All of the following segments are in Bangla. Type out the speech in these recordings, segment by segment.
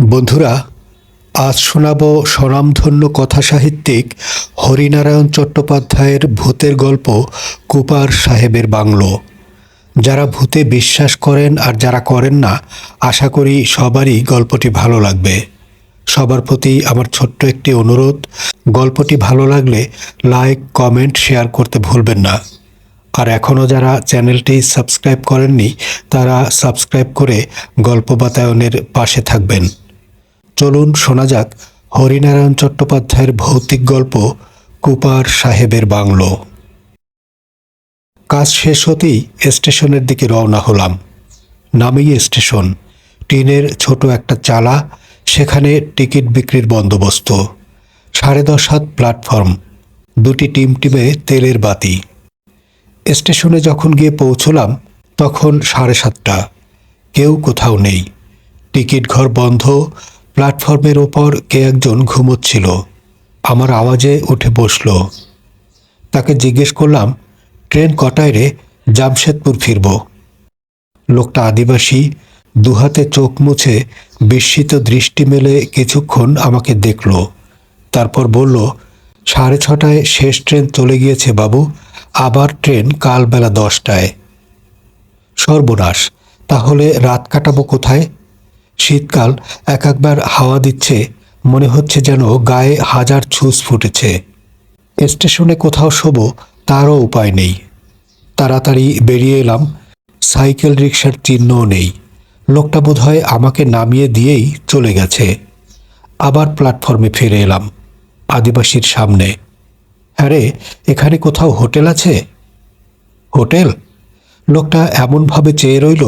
বন্ধুরা, আজ শোনাব স্বনামধন্য কথাসাহিত্যিক হরিনারায়ণ চট্টোপাধ্যায়ের ভূতের গল্প কুপার সাহেবের বাংলো। যারা ভূতে বিশ্বাস করেন আর যারা করেন না, আশা করি সবারই গল্পটি ভালো লাগবে। সবার প্রতি আমার ছোট্ট একটি অনুরোধ, গল্পটি ভালো লাগলে লাইক, কমেন্ট, শেয়ার করতে ভুলবেন না। আর এখনও যারা চ্যানেলটি সাবস্ক্রাইব করেননি, তারা সাবস্ক্রাইব করে গল্প বাতায়নের পাশে থাকবেন। চলুন শোনা যাক হরিনারায়ণ চট্টোপাধ্যায়ের ভৌতিক গল্প কুপার সাহেবের বাংলো। কাজ শেষ হতেই স্টেশনের দিকে রওনা হলাম। নামেই স্টেশন, টিনের ছোট একটা চালা, সেখানে টিকিট বিক্রির বন্দোবস্ত। সাড়ে দশ হাত প্ল্যাটফর্ম, দুটি টিম টিমে তেলের বাতি। স্টেশনে যখন গিয়ে পৌঁছলাম, তখন সাড়ে সাতটা। কেউ কোথাও নেই। টিকিট ঘর বন্ধ প্ল্যাটফর্মের ওপর কে একজন ঘুমোচ্ছিল। আমার আওয়াজে উঠে বসল। তাকে জিজ্ঞেস করলাম, ট্রেন কটায় রে? জামশেদপুর ফিরব। লোকটা আদিবাসী, দুহাতে চোখ মুছে বিস্মিত দৃষ্টি মেলে কিছুক্ষণ আমাকে দেখল। তারপর বলল, সাড়ে ছটায় শেষ ট্রেন চলে গিয়েছে বাবু, আবার ট্রেন কাল বেলা দশটায়। সর্বনাশ, তাহলে রাত কাটাবো কোথায়? শীতকাল এক একবার হাওয়া দিচ্ছে, মনে হচ্ছে যেন গায়ে হাজার ছুঁচ ফুটেছে। স্টেশনে কোথাও শোবো, তারও উপায় নেই। তাড়াতাড়ি বেরিয়ে এলাম, সাইকেল রিক্সার চিহ্নও নেই। লোকটা বোধহয় আমাকে নামিয়ে দিয়েই চলে গেছে। আবার প্ল্যাটফর্মে ফিরে এলাম, আদিবাসীর সামনে। হ্যাঁ এখানে কোথাও হোটেল আছে? হোটেল? লোকটা এমনভাবে চেয়ে রইল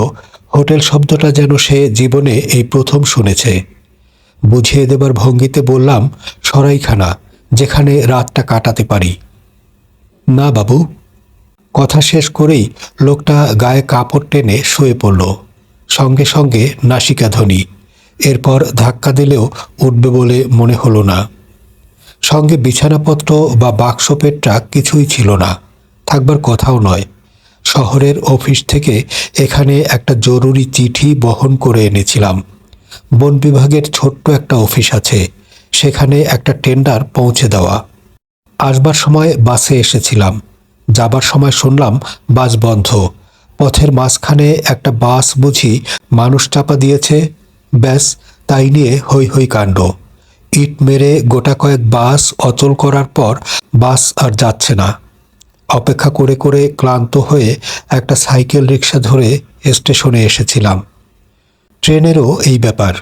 হোটেল শব্দটা যেন সে জীবনে এই প্রথম শুনেছে। বুঝিয়ে দেবার ভঙ্গিতে বললাম, সরাইখানা, যেখানে রাতটা কাটাতে পারি। না বাবু। কথা শেষ করেই লোকটা গায়ে কাপড় টেনে শুয়ে পড়ল। সঙ্গে সঙ্গে নাসিকাধ্বনি এরপর ধাক্কা দিলেও উঠবে বলে মনে হলো না। সঙ্গে বিছানাপত্র বা বাক্স পেটটা কিছুই ছিল না, থাকবার কথাও নয়। শহরের অফিস থেকে এখানে একটা জরুরি চিঠি বহন করে এনেছিলাম। বন বিভাগের ছোট্ট একটা অফিস আছে। সেখানে একটা টেন্ডার পৌঁছে দেওয়া। আসবার সময় বাসে এসেছিলাম। যাবার সময় শুনলাম বাস বন্ধ। পথের মাঝখানে একটা বাস বুঝি মানুষ চাপা দিয়েছে। ব্যাস, তাই নিয়ে হৈ হৈ কাণ্ড। ইট মেরে গোটা কয়েক বাস অচল করার পর বাস আর যাচ্ছে না। অপেক্ষা করে করে ক্লান্ত হয়ে একটা সাইকেল রিক্সা ধরে স্টেশনে এসেছিলাম। ট্রেনেরও এই ব্যাপার।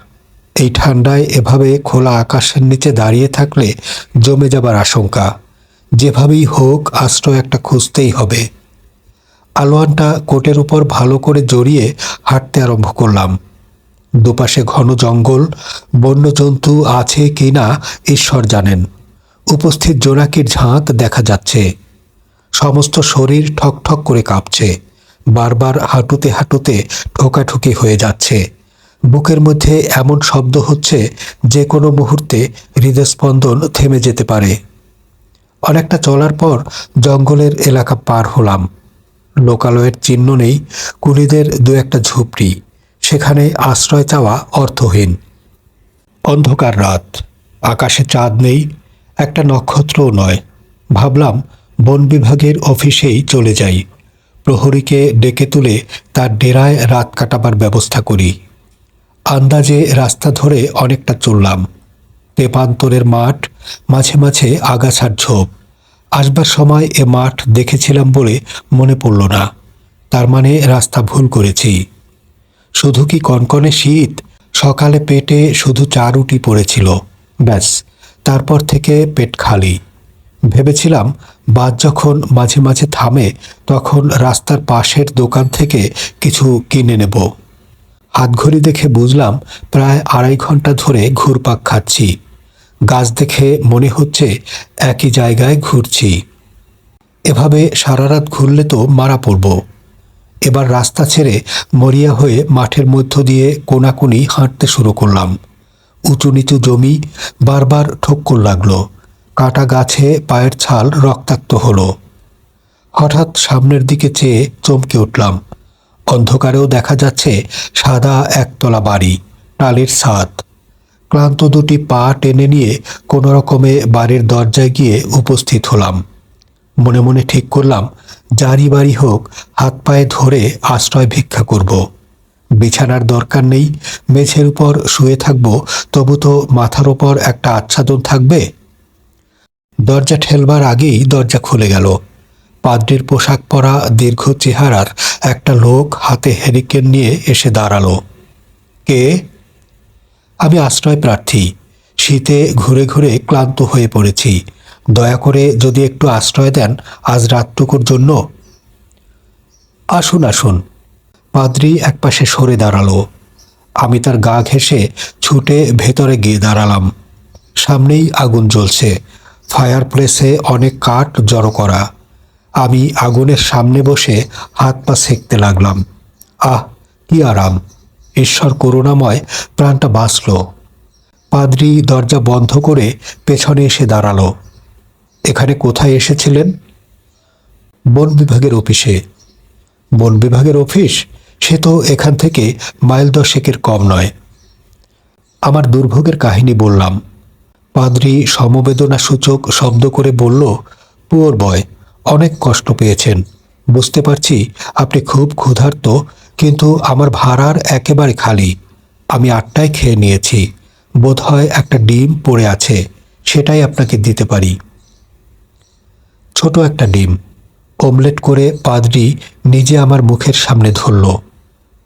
এই ঠান্ডায় এভাবে খোলা আকাশের নিচে দাঁড়িয়ে থাকলে জমে যাবার আশঙ্কা। যেভাবেই হোক, আশ্রয় একটা খুঁজতেই হবে। আলোয়ানটা কোটের উপর ভালো করে জড়িয়ে হাঁটতে আরম্ভ করলাম। দুপাশে ঘন জঙ্গল, বন্যজন্তু আছে কি না ঈশ্বর জানেন। উপস্থিত জোনাকির ঝাঁক দেখা যাচ্ছে। সমস্ত শরীর ঠকঠক করে কাঁপছে। বারবার হাঁটুতে হাঁটুতে ঠোকাঠুকি হয়ে যাচ্ছে। বুকের মধ্যে এমন শব্দ হচ্ছে যে কোনো মুহূর্তে হৃদস্পন্দন থেমে যেতে পারে। অনেকটা চলার পর জঙ্গলের এলাকা পার হলাম। লোকালয়ের চিহ্ন নেই, কুলিদের দু একটা ঝুপড়ি। সেখানে আশ্রয় চাওয়া অর্থহীন। অন্ধকার রাত। আকাশে চাঁদ নেই, একটা নক্ষত্রও নয়। ভাবলাম বন বিভাগের অফিসেই চলে যাই। প্রহরীকে ডেকে তুলে তার ডেরায় রাত কাটাবার ব্যবস্থা করি। আন্দাজে রাস্তা ধরে অনেকটা চললাম। তেপান্তরের মাঠ, মাঝে মাঝে আগাছার ঝোপ। আসবার সময় এ মাঠ দেখেছিলাম বলে মনে পড়ল না। তার মানে রাস্তা ভুল করেছি। শুধু কি কনকনে শীত? সকালে পেটে শুধু চা রুটি পড়েছিল। ব্যাস, তারপর থেকে পেট খালি। ভেবেছিলাম, বাস যখন মাঝে মাঝে থামে, তখন রাস্তার পাশের দোকান থেকে কিছু কিনে নেব। হাতঘড়ি দেখে বুঝলাম, প্রায় আড়াই ঘণ্টা ধরে ঘুরপাক খাচ্ছি। গাছ দেখে মনে হচ্ছে একই জায়গায় ঘুরছি। এভাবে সারা রাত ঘুরলে তো মারা পড়ব। এবার রাস্তা ছেড়ে মরিয়া হয়ে মাঠের মধ্য দিয়ে কোনাকুনি হাঁটতে শুরু করলাম। উঁচু নিচু জমি বারবার ঠক্কর লাগল। কাটা গাছে পায়ের ছাল রক্তাক্ত হলো। হঠাৎ সামনের দিকে চেয়ে চমকে উঠলাম। অন্ধকারেও দেখা যাচ্ছে সাদা একতলা বাড়ি, টালির ছাদ। ক্লান্ত দুটি পা টেনে নিয়ে কোনো রকমে বাড়ির দরজায় গিয়ে উপস্থিত হলাম। মনে মনে ঠিক করলাম, যারই বাড়ি হোক, হাত পায়ে ধরে আশ্রয় ভিক্ষা করব। বিছানার দরকার নেই, মেঝের উপর শুয়ে থাকব, তবু তো মাথার ওপর একটা আচ্ছাদন থাকবে। দরজা ঠেলবার আগেই দরজা খুলে গেল। পাদ্রির পোশাক পরা দীর্ঘ চেহারার একটা লোক হাতে হেরিকেন নিয়ে এসে দাঁড়াল। কে? আমি আশ্রয় প্রার্থী। শীতে ঘুরে ঘুরে ক্লান্ত হয়ে পড়েছি। দয়া করে যদি একটু আশ্রয় দেন আজ রাতটুকুর জন্য। আসুন আসুন। পাদ্রি একপাশে সরে দাঁড়াল। আমি তার গা ঘেঁষে ছুটে ভেতরে গিয়ে দাঁড়ালাম। সামনেই আগুন জ্বলছে। ফায়ার প্লেসে অনেক কাঠ জড়ো করা। আমি আগুনের সামনে বসে হাত পা সেঁকতে লাগলাম। আহ, কি আরাম। ঈশ্বর করুণাময় প্রাণটা বাঁচল। পাদ্রি দরজা বন্ধ করে পেছনে এসে দাঁড়াল। এখানে কোথায় এসেছিলেন? বন বিভাগের অফিসে। বন বিভাগের অফিস? সে তো এখান থেকে মাইল দশেকের কম নয়। আমার দুর্ভোগের কাহিনী বললাম। পাদ্রি সমবেদনা সূচক শব্দ করে বলল, পুয়োর বয়, অনেক কষ্ট পেয়েছেন। বুঝতে পারছি আপনি খুব ক্ষুধার্ত, কিন্তু আমার ভাড়ার একেবারে খালি। আমি আটটায় খেয়ে নিয়েছি। বোধহয় একটা ডিম পড়ে আছে, সেটাই আপনাকে দিতে পারি। ছোট একটা ডিম। অমলেট করে পাদ্রি নিজে আমার মুখের সামনে ধরল।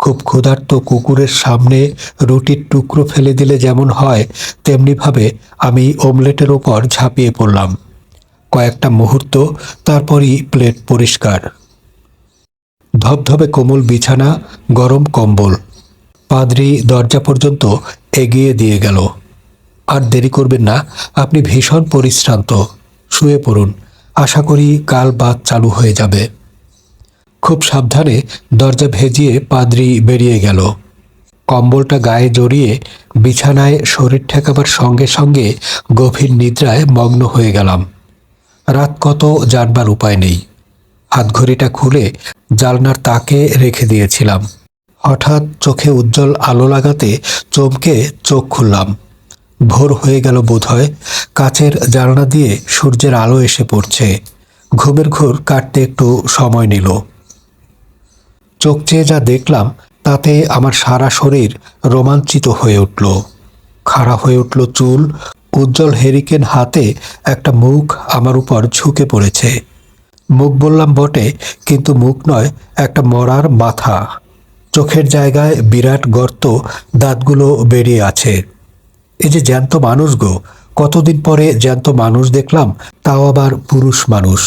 খুব ক্ষুধার্ত কুকুরের সামনে রুটির টুকরো ফেলে দিলে যেমন হয়, তেমনিভাবে আমি অমলেটের ওপর ঝাঁপিয়ে পড়লাম। কয়েকটা মুহূর্ত, তারপরই প্লেট পরিষ্কার। ধবধবে কোমল বিছানা, গরম কম্বল। পাদ্রি দরজা পর্যন্ত এগিয়ে দিয়ে গেল। আর দেরি করবেন না, আপনি ভীষণ পরিশ্রান্ত। শুয়ে পড়ুন। আশা করি কাল বাদ চালু হয়ে যাবে। খুব সাবধানে দরজা ভেজিয়ে পাদ্রি বেরিয়ে গেল। কম্বলটা গায়ে জড়িয়ে বিছানায় শরীর ঠেকাবার সঙ্গে সঙ্গে গভীর নিদ্রায় মগ্ন হয়ে গেলাম। রাত কত জানবার উপায় নেই। হাতঘড়িটা খুলে জালনার তাকে রেখে দিয়েছিলাম। হঠাৎ চোখে উজ্জ্বল আলো লাগাতে চমকে চোখ খুললাম। ভোর হয়ে গেল বোধহয়। কাচের জানলা দিয়ে সূর্যের আলো এসে পড়ছে। ঘুমের ঘোর কাটতে একটু সময় নিল। চোখ চেয়ে যা দেখলাম, তাতে আমার সারা শরীর রোমাঞ্চিত হয়ে উঠল। খাড়া হয়ে উঠল চুল, উজ্জ্বল হেরিকেন হাতে একটা মুখ আমার উপর ঝুঁকে পড়েছে। মুখ বললাম বটে, কিন্তু মুখ নয়, একটা মরার মাথা। চোখের জায়গায় বিরাট গর্ত দাঁতগুলো বেরিয়ে আছে। এই যে জ্যান্ত মানুষ গো, কতদিন পরে জ্যান্ত মানুষ দেখলাম, তাও আবার পুরুষ মানুষ।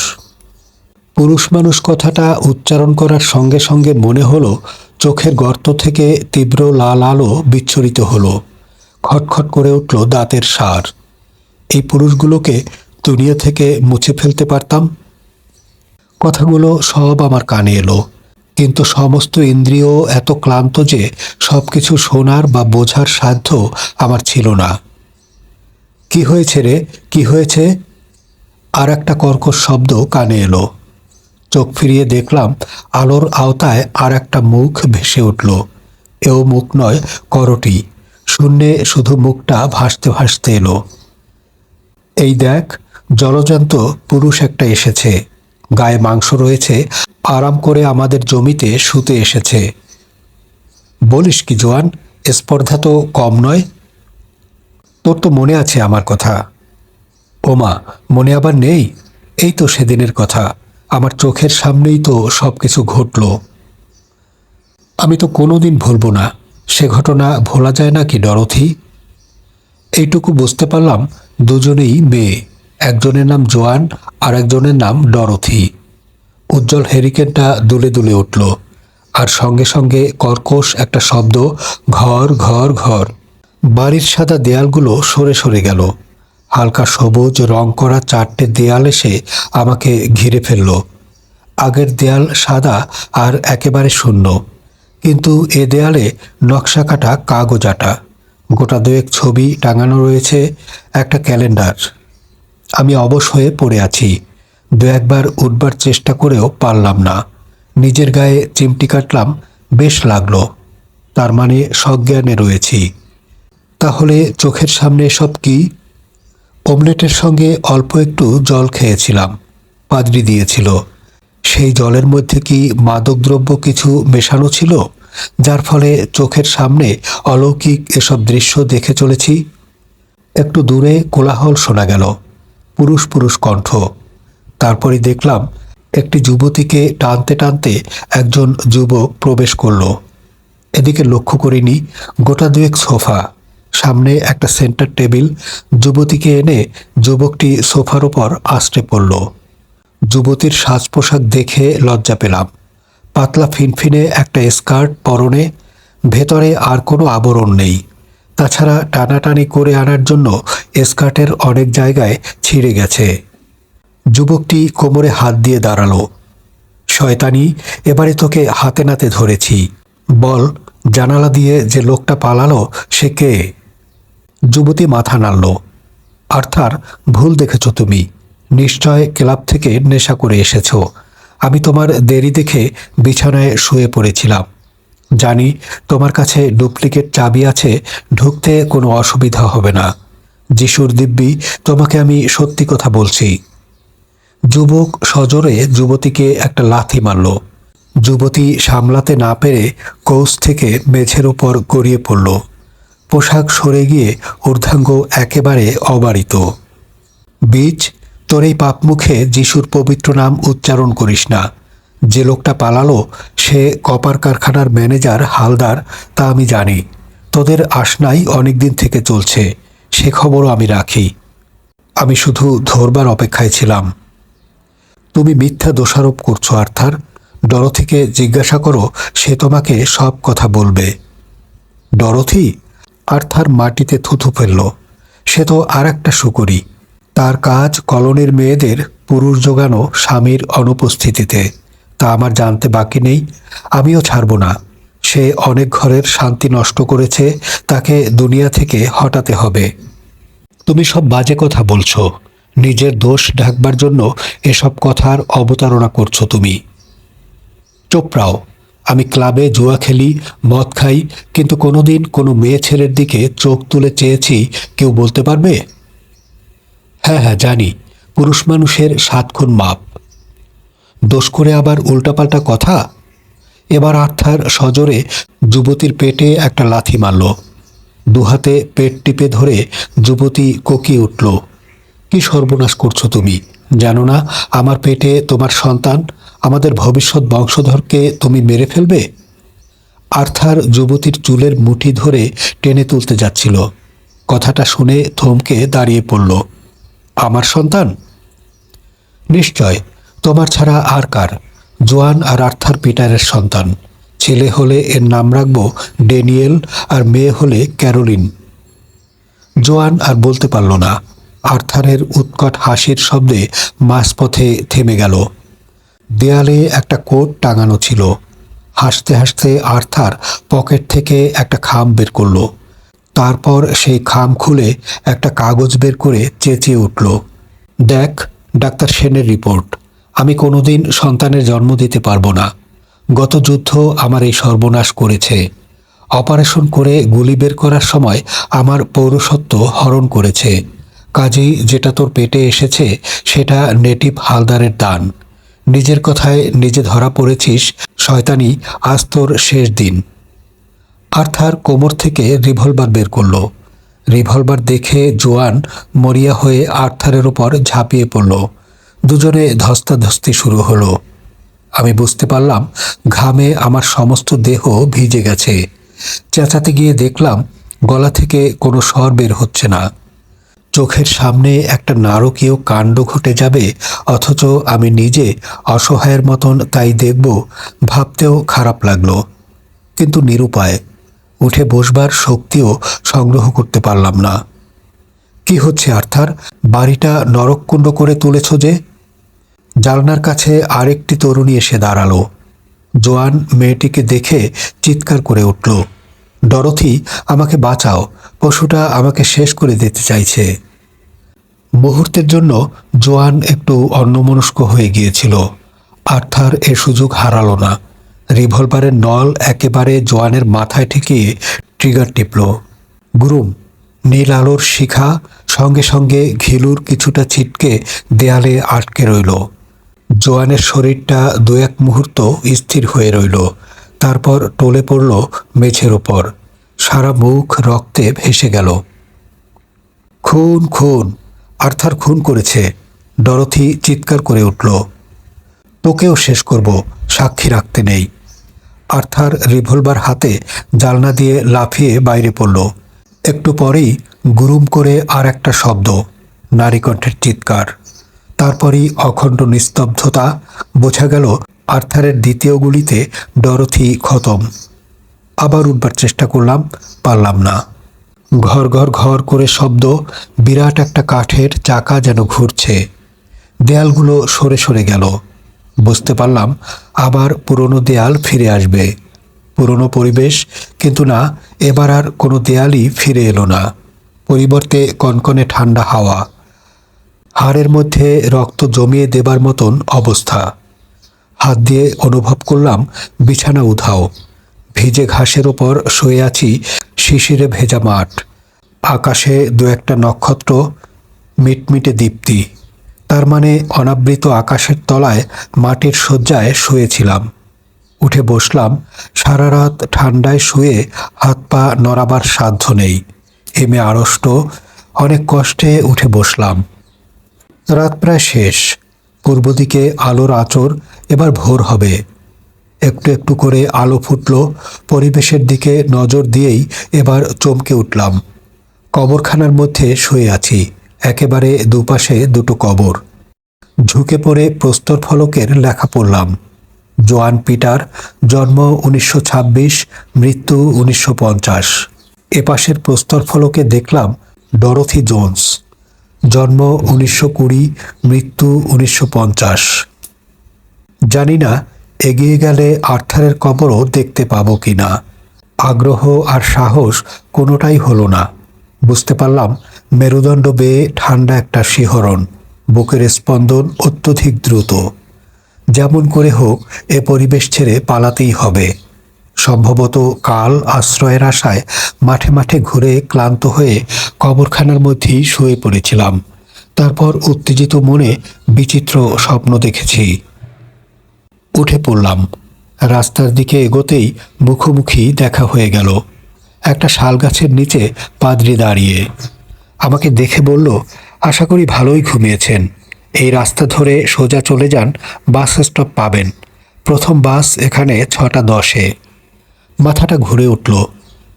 পুরুষ মানুষ কথাটা উচ্চারণ করার সঙ্গে সঙ্গে মনে হলো, চোখের গর্ত থেকে তীব্র লাল আলো বিচ্ছরিত হলো। খটখট করে উঠল দাঁতের সার। এই পুরুষগুলোকে দুনিয়া থেকে মুছে ফেলতে পারতাম? কথাগুলো সব আমার কানে এলো। কিন্তু সমস্ত ইন্দ্রিয় এত ক্লান্ত যে সব কিছু শোনার বা বোঝার সাধ্য আমার ছিল না। কি হয়েছে রে? কি হয়েছে? আর একটা কর্কশ শব্দ কানে এলো। চোখ ফিরিয়ে দেখলাম আলোর আওতায় আর একটা মুখ ভেসে উঠল। এও মুখ নয়, করটি। শূন্যে শুধু মুখটা ভাসতে ভাসতে এলো। এই দেখ জলজন্ত পুরুষ একটা এসেছে। গায়ে মাংস রয়েছে, আরাম করে আমাদের জমিতে শুতে এসেছে। বলিস কি, জোয়ান, স্পর্ধা তো কম নয়? তোর তো মনে আছে আমার কথা। ওমা, মনে আবার নেই? এই তো সেদিনের কথা। আমার চোখের সামনেই তো সব কিছু ঘটল। আমি তো কোনো দিন ভুলব না, সে ঘটনা ভোলা যায় না কি ডরথি? এইটুকু বুঝতে পারলাম দুজনেই মেয়ে, একজনের নাম জোয়ান আর একজনের নাম ডরথি। উজ্জ্বল হেরিকেনটা দুলে দুলে উঠল, আর সঙ্গে সঙ্গে কর্কশ একটা শব্দ ঘর ঘর ঘর, বাড়ির সাদা দেয়ালগুলো সরে সরে গেল। হালকা সবুজ রং করা চারটে দেয়াল এসে আমাকে ঘিরে ফেলল। আগের দেয়াল সাদা আর একেবারে শূন্য। কিন্তু এ দেয়ালে নকশা কাটা কাগজ আটা। গোটা দুয়েক ছবি টাঙানো রয়েছে, একটা ক্যালেন্ডার। আমি অবশ হয়ে পড়ে আছি। দু একবার উঠবার চেষ্টা করেও পারলাম না। নিজের গায়ে চিমটি কাটলাম, বেশ লাগল। তার মানে সজ্ঞানে রয়েছি। তাহলে চোখের সামনে সব কি? অমলেটের সঙ্গে অল্প একটু জল খেয়েছিলাম, পাদ্রি দিয়েছিল। সেই জলের মধ্যে কি মাদকদ্রব্য কিছু মেশানো ছিল, যার ফলে চোখের সামনে অলৌকিক এসব দৃশ্য দেখে চলেছি? একটু দূরে কোলাহল শোনা গেল, পুরুষ পুরুষ কণ্ঠ। তারপরে দেখলাম, একটি যুবতীকে টানতে টানতে একজন যুবক প্রবেশ করল। এদিকে লক্ষ্য করিনি, গোটা দুয়েক সোফা। সামনে একটা সেন্টার টেবিল, যুবতীকে এনে যুবকটি সোফার ওপর আশ্রে পড়ল। যুবতীর সাজ পোশাক দেখে লজ্জা পেলাম। পাতলা ফিনফিনে একটা স্কার্ট পরনে ভেতরে আর কোনো আবরণ নেই। তাছাড়া টানাটানি করে আনার জন্য স্কার্টের অনেক জায়গায় ছিঁড়ে গেছে। যুবকটি কোমরে হাত দিয়ে দাঁড়াল। শয়তানি, এবারে তোকে হাতে নাতে ধরেছি। বল, জানালা দিয়ে যে লোকটা পালালো, সে কে? যুবতী মাথা নাড়ল। আর্থার, ভুল দেখেছ তুমি। নিশ্চয় ক্লাব থেকে নেশা করে এসেছ। আমি তোমার দেরি দেখে বিছানায় শুয়ে পড়েছিলাম। জানি তোমার কাছে ডুপ্লিকেট চাবি আছে, ঢুকতে কোনো অসুবিধা হবে না। যিশুর দিব্যি, তোমাকে আমি সত্যি কথা বলছি। যুবক সজোরে যুবতীকে একটা লাথি মারল। যুবতী সামলাতে না পেরে কৌস থেকে মেঝের উপর গড়িয়ে পড়ল। পোশাক সরে গিয়ে ঊর্ধ্বাঙ্গ একেবারে অবারিত। বীজ, তোর এই পাপ মুখে যিশুর পবিত্র নাম উচ্চারণ করিস না। যে লোকটা পালালো, সে কপার কারখানার ম্যানেজার, হালদার, তা আমি জানি। তোদের আসনাই অনেক দিন থেকে চলছে, সে খবরও আমি রাখি। আমি শুধু ধরবার অপেক্ষায় ছিলাম। তুমি মিথ্যা দোষারোপ করছ, আর্থার। ডরথিকে জিজ্ঞাসা করো, সে তোমাকে সব কথা বলবে। ডরথি আর্থার মাটিতে থুথু ফেলল। সে তো আর একটা শুকুরি। তার কাজ কলোনির মেয়েদের পুরুষ জোগানো স্বামীর অনুপস্থিতিতে। তা আমার জানতে বাকি নেই, আমিও ছাড়ব না। সে অনেক ঘরের শান্তি নষ্ট করেছে, তাকে দুনিয়া থেকে হটাতে হবে। তুমি সব বাজে কথা বলছো। নিজের দোষ ঢাকবার জন্য এসব কথার অবতারণা করছ তুমি। চোপড়াও। আমি ক্লাবে জুয়া খেলি, মদ খাই, কিন্তু কোনোদিন কোনো মেয়ে ছেলের দিকে চোখ তুলে চেয়েছি, কেউ বলতে পারবে? হ্যাঁ হ্যাঁ জানি। পুরুষ মানুষের সাত খুন মাপ। দোষ করে আবার উল্টাপাল্টা কথা? এবার আর্থার সজোরে যুবতীর পেটে একটা লাথি মারল। দুহাতে পেট টিপে ধরে যুবতী কোকিয়ে উঠল। কি সর্বনাশ করছ তুমি? জানো না, আমার পেটে তোমার সন্তান আমাদের ভবিষ্যৎ বংশধরকে তুমি মেরে ফেলবে? আর্থার যুবতীর চুলের মুঠি ধরে টেনে তুলতে যাচ্ছিল। কথাটা শুনে থমকে দাঁড়িয়ে পড়ল। আমার সন্তান? নিশ্চয়। তোমার ছাড়া আর কার? জোয়ান আর আর্থার পিটারের সন্তান। ছেলে হলে এর নাম রাখব ডেনিয়েল আর মেয়ে হলে ক্যারোলিন। জোয়ান আর বলতে পারল না। আর্থারের উৎকট হাসির শব্দে মাঝপথে থেমে গেল। দেয়ালে একটা কোট টাঙানো ছিল। হাসতে হাসতে আর্থার পকেট থেকে একটা খাম বের করল। তারপর সেই খাম খুলে একটা কাগজ বের করে চেঁচিয়ে উঠল। দেখ, ডাক্তার সেনের রিপোর্ট। আমি কোনোদিন সন্তানের জন্ম দিতে পারব না। গত যুদ্ধ আমার এই সর্বনাশ করেছে। অপারেশন করে গুলি বের করার সময় আমার পৌরসত্ব হরণ করেছে। কাজেই যেটা তোর পেটে এসেছে, সেটা নেটিভ হালদারের দান। নিজের কথায় নিজে ধরা পড়েছিস, শয়তানি, আজ তোর শেষ দিন। আর্থার কোমর থেকে রিভলভার বের করল। রিভলভার দেখে জোয়ান মরিয়া হয়ে আর্থারের ওপর ঝাঁপিয়ে পড়ল। দুজনে ধস্তাধস্তি শুরু হলো। আমি বুঝতে পারলাম, ঘামে আমার সমস্ত দেহ ভিজে গেছে। চেঁচাতে গিয়ে দেখলাম, গলা থেকে কোনো স্বর বের হচ্ছে না। চোখের সামনে একটা নারকীয় কাণ্ড ঘটে যাবে, অথচ আমি নিজে অসহায়ের মতন তাই দেখব, ভাবতেও খারাপ লাগল। কিন্তু নিরুপায়, উঠে বসবার শক্তিও সংগ্রহ করতে পারলাম না। কি হচ্ছে আর্থার, বাড়িটা নরককুণ্ড করে তুলেছ যে? জালনার কাছে আরেকটি তরুণী এসে দাঁড়াল। জোয়ান মেয়েটিকে দেখে চিৎকার করে উঠল, ডরথি, আমাকে বাঁচাও, পশুটা আমাকে শেষ করে দিতে চাইছে। মুহূর্তের জন্য জোয়ান একটু অন্যমনস্ক হয়ে গিয়েছিল। আর্থার এ সুযোগ হারালো না। রিভলভারের নল একেবারে জোয়ানের মাথায় ঠেকিয়ে ট্রিগার টিপল। গুরুম, নীল আলোর শিখা সঙ্গে সঙ্গে ঘিলুর কিছুটা ছিটকে দেয়ালে আটকে রইল। জোয়ানের শরীরটা দু এক মুহূর্ত স্থির হয়ে রইল। তারপর টলে পড়ল মেঝের ওপর। সারা মুখ রক্তে ভেসে গেল। খুন খুন আর্থার খুন করেছে। ডরথি চিৎকার করে উঠল, তোকেও শেষ করব, সাক্ষী রাখতে নেই। আর্থার রিভলভার হাতে জালনা দিয়ে লাফিয়ে বাইরে পড়ল। একটু পরেই গুরুম করে আর একটা শব্দ নারীকণ্ঠের চিৎকার। তারপরই অখণ্ড নিস্তব্ধতা বোঝা গেল আর্থারের দ্বিতীয় গুলিতে ডরথি খতম। আবার উঠবার চেষ্টা করলাম, পারলাম না। ঘর ঘর ঘর করে শব্দ, বিরাট একটা কাঠের চাকা যেন ঘুরছে। দেয়ালগুলো সরে সরে গেল। বুঝতে পারলাম, আবার পুরনো দেয়াল ফিরে আসবে। পুরনো পরিবেশ, কিন্তু না, এবার আর কোনো দেয়ালই ফিরে এলো না। পরিবর্তে কনকনে ঠান্ডা হাওয়া। হাড়ের মধ্যে রক্ত জমিয়ে দেবার মতন অবস্থা। হাত দিয়ে অনুভব করলাম, বিছানা উধাও। ভিজে ঘাসের ওপর শুয়ে আছি শিশিরে ভেজা মাঠ। আকাশে দু একটা নক্ষত্র, মিটমিটে দীপ্তি। তার মানে অনাবৃত আকাশের তলায় মাটির শয্যায় শুয়েছিলাম। উঠে বসলাম, সারা রাত ঠান্ডায় শুয়ে হাত পা নড়াবার সাধ্য নেই। এমে আড়ষ্ট, অনেক কষ্টে উঠে বসলাম। রাত প্রায় শেষ। পূর্ব দিকে আলোর আচর এবার ভোর হবে। একটু একটু করে আলো ফুটল, পরিবেশের দিকে নজর দিয়েই এবার চমকে উঠলাম। কবরখানার মধ্যে শুয়ে আছি। একেবারে দুপাশে দুটো কবর। ঝুঁকে পড়ে প্রস্তর ফলকের লেখা পড়লাম। জোয়ান পিটার, জন্ম উনিশশো ছাব্বিশ, মৃত্যু উনিশশো পঞ্চাশ। এপাশের প্রস্তর ফলকে দেখলাম ডরথি জোন্স। জন্ম উনিশশো কুড়ি, মৃত্যু উনিশশো পঞ্চাশ। জানি না এগিয়ে গেলে আর্থারের কবরও দেখতে পাবো কি না আগ্রহ আর সাহস কোনোটাই হলো না। বুঝতে পারলাম মেরুদণ্ড বেয়ে ঠান্ডা একটা শিহরণ, বুকের স্পন্দন অত্যধিক দ্রুত। যেমন করে হোক, এ পরিবেশ ছেড়ে পালাতেই হবে। সম্ভবত কাল আশ্রয়ের আশায় মাঠে মাঠে ঘুরে ক্লান্ত হয়ে কবরখানার মধ্যেই শুয়ে পড়েছিলাম। তারপর উত্তেজিত মনে বিচিত্র স্বপ্ন দেখেছি। উঠে পড়লাম। রাস্তার দিকে এগোতেই মুখোমুখি দেখা হয়ে গেল। একটা শাল গাছের নিচে পাদ্রি দাঁড়িয়ে। আমাকে দেখে বলল, আশা করি ভালোই ঘুমিয়েছেন। এই রাস্তা ধরে সোজা চলে যান, বাস স্টপ পাবেন। প্রথম বাস এখানে ছটা দশে। মাথাটা ঘুরে উঠল।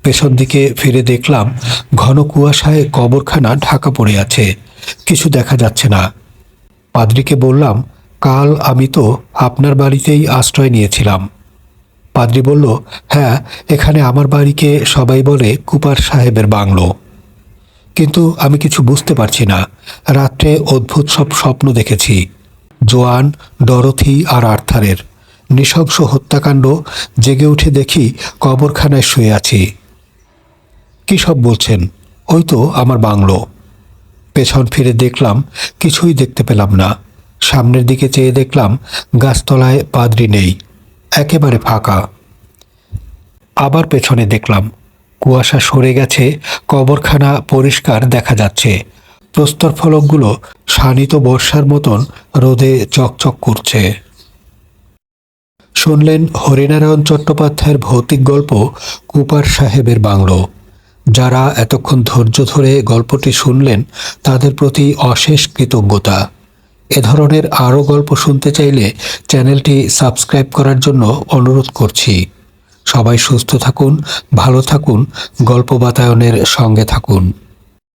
পেছন দিকে ফিরে দেখলাম, ঘন কুয়াশায় কবরখানা ঢাকা পড়ে আছে। কিছু দেখা যাচ্ছে না। পাদ্রিকে বললাম, কাল আমি তো আপনার বাড়িতেই আশ্রয় নিয়েছিলাম। পাদ্রি বলল হ্যাঁ এখানে আমার বাড়িকে সবাই বলে কুপার সাহেবের বাংলো। কিন্তু আমি কিছু বুঝতে পারছি না। রাত্রে অদ্ভুত সব স্বপ্ন দেখেছি। জোয়ান, ডরথি আর আর্থারের। নৃশংস হত্যাকাণ্ড, জেগে উঠে দেখি কবরখানায় শুয়ে আছি। কী সব বলছেন? ওই তো আমার বাংলো। পেছন ফিরে দেখলাম, কিছুই দেখতে পেলাম না। সামনের দিকে চেয়ে দেখলাম, গাছতলায় পাদ্রি নেই। একেবারে ফাঁকা। আবার পেছনে দেখলাম, কুয়াশা সরে গেছে, কবরখানা পরিষ্কার দেখা যাচ্ছে। প্রস্তর ফলকগুলো শানিত বর্ষার মতন রোদে চকচক করছে। শুনলেন হরিনারায়ণ চট্টোপাধ্যায়ের ভৌতিক গল্প কুপার সাহেবের বাংলো। যারা এতক্ষণ ধৈর্য ধরে গল্পটি শুনলেন, তাদের প্রতি অশেষ কৃতজ্ঞতা। এ ধরনের আরও গল্প শুনতে চাইলে চ্যানেলটি সাবস্ক্রাইব করার জন্য অনুরোধ করছি। সবাই সুস্থ থাকুন, ভালো থাকুন, গল্প বাতায়নের সঙ্গে থাকুন।